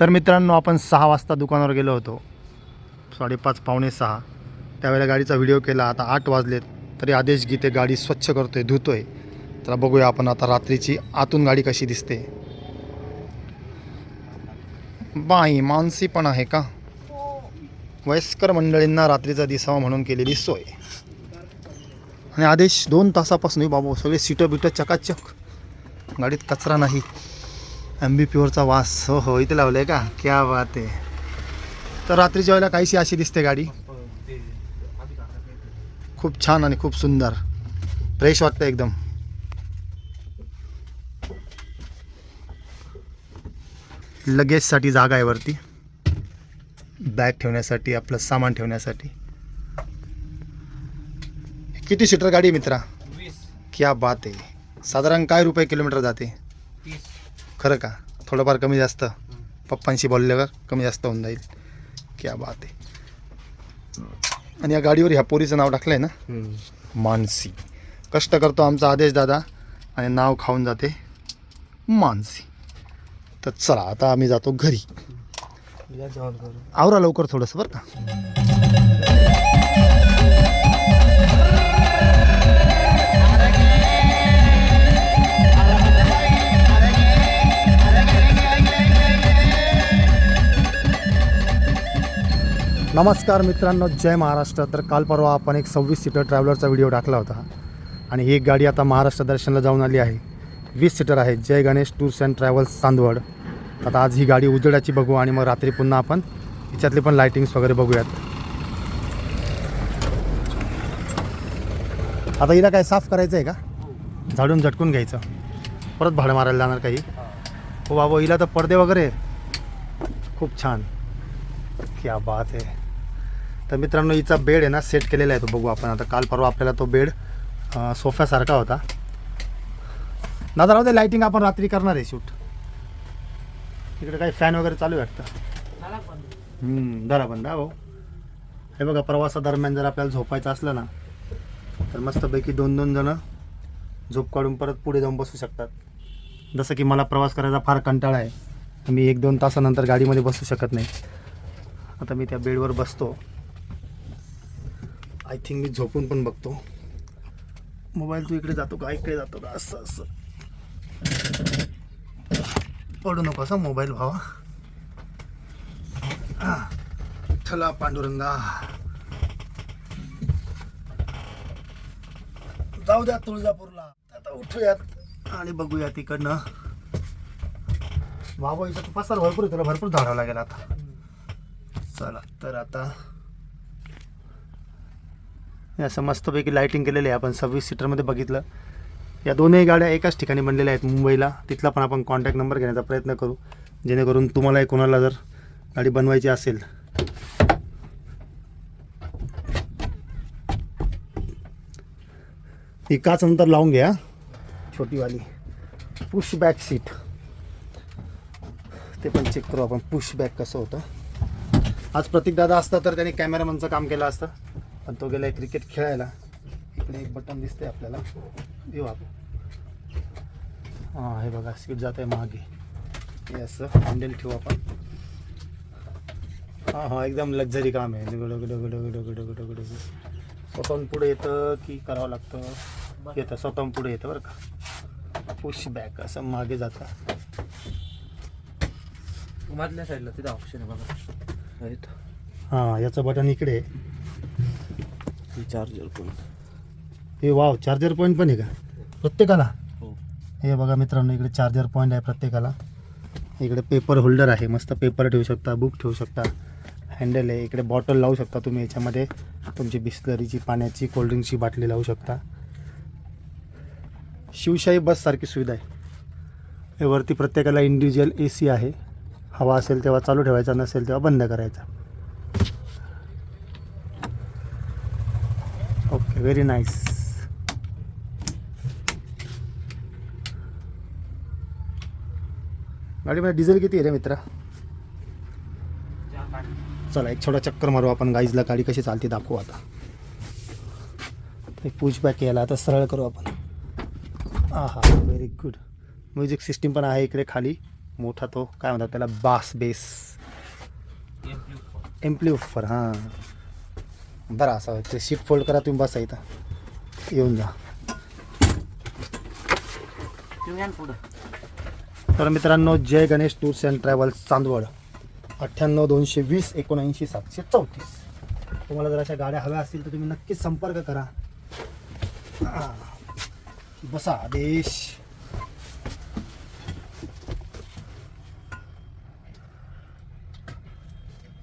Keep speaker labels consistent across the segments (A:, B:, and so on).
A: तर मित्रांनो आपण सहा वाजता दुकानावर गेलो होतो. साडेपाच पावणे सहा. त्यावेळेला गाडीचा व्हिडिओ केला आता आठ वाजलेत. तरी आदेश गीते गाडी स्वच्छ करतोय धुतोय. तर बघूया आपण आता रात्रीची आतून गाडी कशी दिसते. बाई मानसी पण आहे का? वयस्कर मंडळींना रात्रीचा दिसावा म्हणून केलेली सोय. आणि आदेश दोन तासापासून बाबू सगळे सीटं बिटं चकाचक. गाडीत कचरा नाही. एम बी प्युअरचा वास हो हो इथे लावलं आहे का? क्या बात आहे. तर रात्रीच्या वेळेला काहीशी अशी दिसते गाडी. खूप छान आणि खूप सुंदर. फ्रेश वाटतं एकदम. लगेजसाठी जागा आहे वरती. बॅग ठेवण्यासाठी आपलं सामान ठेवण्यासाठी. किती सीटर गाडी आहे मित्रा? क्या बात आहे. साधारण काय रुपये किलोमीटर जाते? खरं का? थोडंफार कमी जास्त. पप्पांशी बोलल्यावर कमी जास्त होऊन जाईल. क्या बात आहे. आणि या गाडीवर ह्या पोरीचं नाव टाकलं आहे ना मानसी. कष्ट करतो आमचा आदेश दादा आणि नाव खाऊन जाते मानसी. तर चला आता आम्ही जातो घरी. आवरा लवकर थोडंसं बरं का? नमस्कार मित्रांनो जय महाराष्ट्र. तर काल परवा आपण एक सव्वीस सीटर ट्रॅव्हलरचा व्हिडिओ टाकला होता. आणि ही एक गाडी आता महाराष्ट्र दर्शनला जाऊन आली आहे. वीस सीटर आहे. Jai Ganesh tours and travels Chandwad. आता आज ही गाडी उजेडाची बघू आणि मग रात्री पुन्हा आपण हिच्यातले पण लायटिंग्स वगैरे बघूयात. आता हिला काय साफ करायचं आहे का? झाडून झटकून घ्यायचं. परत भाडं मारायला जाणार काही. हो बाबा हिला तर पडदे वगैरे. खूप छान. क्या बात आहे तर मित्रांनो हिचा बेड आहे ना सेट केलेला आहे तो. बघू आपण आता काल परवा आपल्याला तो बेड सोफ्यासारखा होता. दादा राहू दे लाईटिंग आपण रात्री करणार आहे शूट तिकडे काही फॅन वगैरे चालू आहे वाटतं? दरा बंद हा भाऊ. हे बघा प्रवासादरम्यान जर आपल्याला झोपायचं असलं ना तर मस्तपैकी दोन दोन जणं झोप काढून परत पुढे जाऊन बसू शकतात. जसं की मला प्रवास करायचा फार कंटाळा आहे. मी एक दोन तासानंतर गाडीमध्ये बसू शकत नाही. आता मी त्या बेडवर बसतो. आय थिंक मी झोपून पण बघतो. मोबाईल तू इकडे जातो का? इकडे जातो का? असं असं. पडू नको असा मोबाईल भावा. ठला पांडुरंगा. जाऊ द्या तुळजापूरला. आता उठूयात आणि बघूया तिकडनं. वाबा इथं पसार भरपूर इथं तुला भरपूर झाडावं लागेल आता. चला तर आता असं मस्तपैकी लाईटिंग केलेली आहे. आपण सव्वीस सीटरमध्ये बघितलं. या दोनही गाड्या एकाच ठिकाणी बनलेल्या आहेत मुंबईला. तिथला पण आपण कॉन्टॅक्ट नंबर घेण्याचा प्रयत्न करू. जेणेकरून तुम्हालाही कोणाला जर गाडी बनवायची असेल. ती काच नंतर लावून घ्या. छोटीवाली. पुश बॅक सीट ते पण चेक करू आपण. पुश बॅक कसं होतं. आज प्रतीक दादा असता तर त्याने कॅमेरामनचं काम केलं असतं. पण तो गेला क्रिकेट खेळायला. इकडे एक बटन दिसते आपल्याला. देऊ आपण. हां हे बघा सीट जात आहे मागे. हे असं हँडल ठेवू आपण. हां हां एकदम लक्झरी काम आहे. स्वतःहून पुढे येतं की करावं लागतं? येतं स्वतःहून पुढे येतं बरं का? पुश बॅक असं मागे जातं.
B: मधल्या साईडला तिथं ऑप्शन आहे बघा.
A: हां याचं बटन इकडे आहे.
B: चार्जर पण.
A: हे वाव चार्जर पॉईंट पण आहे का? प्रत्येकाला?
B: हो.
A: हे बघा मित्रांनो इकडे चार्जर पॉईंट आहे प्रत्येकाला. इकडे पेपर होल्डर आहे मस्त पेपर ठेवू शकता बुक ठेवू शकता हँडल आहे. इकडे बॉटल लावू शकता तुम्ही याच्यामध्ये. तुमची बिस्लरीची पाण्याची कोल्ड्रिंकची बाटली लावू शकता. शिवशाही बससारखी सुविधा आहे. हे वरती प्रत्येकाला इंडिव्हिज्युअल ए सी आहे. हवा असेल तेव्हा चालू ठेवायचा नसेल तेव्हा बंद करायचा. ओके व्हेरी नाईस गाडीमध्ये डिझेल किती आहे रे मित्रा? चला एक छोटा चक्कर मारू आपण. गाईजला गाडी कशी चालते दाखवू आता. एक पुश बॅक केला आता सरळ करू आपण. हा हा व्हेरी गुड म्युझिक सिस्टीम पण आहे इकडे खाली. मोठा तो. काय म्हणतात त्याला? बास बेस एम्प्ली हां. बरं असं ते सीट फोल्ड करा तुम्ही बसा इथं. येऊन जा. तर मित्रांनो Jai Ganesh tours and travels Chandwad. अठ्ठ्याण्णव दोनशे वीस एकोणऐंशी सातशे चौतीस. तुम्हाला जर अशा गाड्या हव्या असतील तर तुम्ही नक्कीच संपर्क करा. बसा आदेश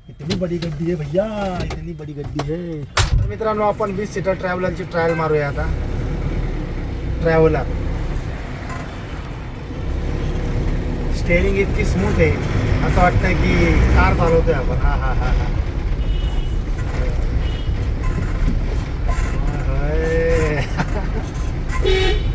A: इतनी बडी गड्डी आहे भैया इतनी बडी गड्डी आहे तर मित्रांनो आपण वीस सीटर ट्रॅव्हलरची ट्रायल मारूया आता. ट्रॅव्हलर. स्टेअरिंग इतकी स्मूथ आहे. असं वाटतंय की कार चालवतोय आपण. हा हा हा हा. होय.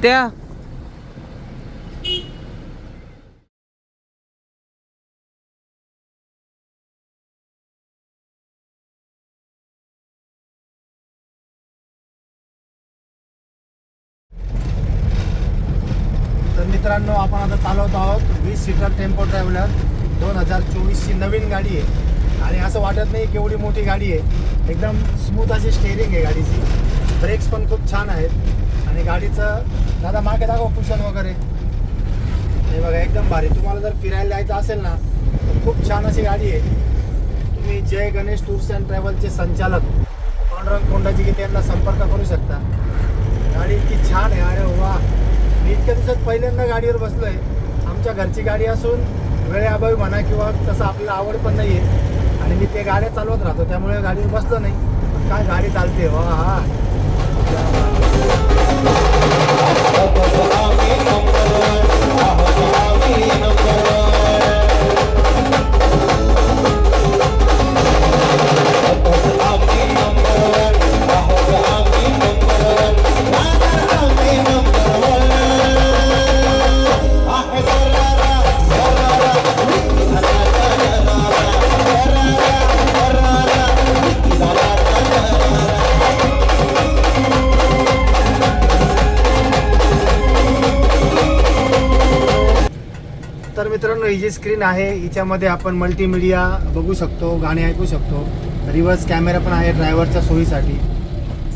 B: आत्या
A: मित्रांनो आपण आता चालवत आहोत वीस सीटर टेम्पो ट्रॅव्हलर. दोन हजार चोवीसची नवीन गाडी आहे. आणि असं वाटत नाही की एवढी मोठी गाडी आहे. एकदम स्मूथ अशी स्टेरिंग आहे गाडीची. ब्रेक्स पण खूप छान आहेत. आणि गाडीचं दादा मागे दाखव कुशन वगैरे. हे बघा एकदम भारी. तुम्हाला जर फिरायला जायचं असेल ना तर खूप छान अशी गाडी आहे. तुम्ही जय गणेश टूर्स अँड ट्रॅव्हलचे संचालक पांडुरंग कोंडाजी की त्यांना संपर्क करू शकता. गाडी इतकी छान आहे. अरे वा. मी इतक्या दिवसात पहिल्यांदा गाडीवर बसलो आहे आमच्या घरची गाडी असून वेळेअभावी म्हणा किंवा तसं आपल्याला आवड पण नाही आहे आणि मी ते गाड्या चालवत राहतो त्यामुळे गाडीवर बसलो नाही. काय गाडी चालते? वा हा. Ah, ah, ah, ah, मित्रांनो ही जी स्क्रीन आहे हिच्यामध्ये आपण मल्टीमीडिया बघू शकतो गाणी ऐकू शकतो. रिव्हर्स कॅमेरा पण आहे ड्रायव्हरच्या सोयीसाठी.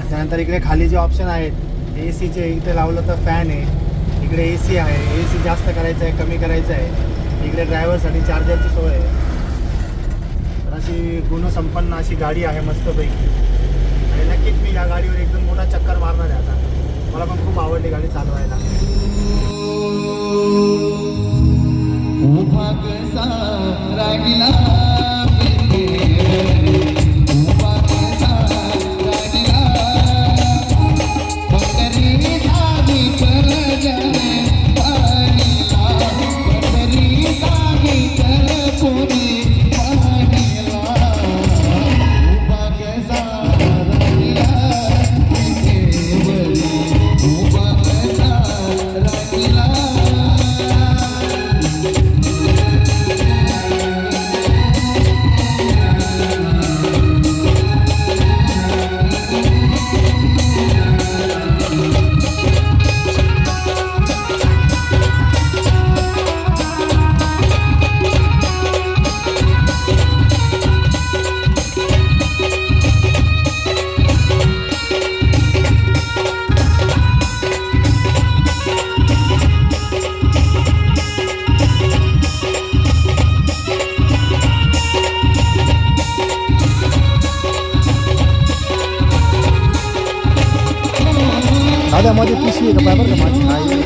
A: त्यानंतर इकडे खाली जे ऑप्शन आहेत ए सीचे इथे लावलं तर फॅन आहे. इकडे ए सी आहे. ए सी जास्त करायचं आहे कमी करायचं आहे. इकडे ड्रायव्हरसाठी चार्जरची सोय आहे. तर अशी गुणसंपन्न अशी गाडी आहे मस्तपैकी. आणि नक्कीच मी या गाडीवर एकदम मोठा चक्कर मारणार आहे आता. मला पण खूप आवडली गाडी चालवायला. রাখিলাম आज मैले पिसिएको बाबर माथि आयो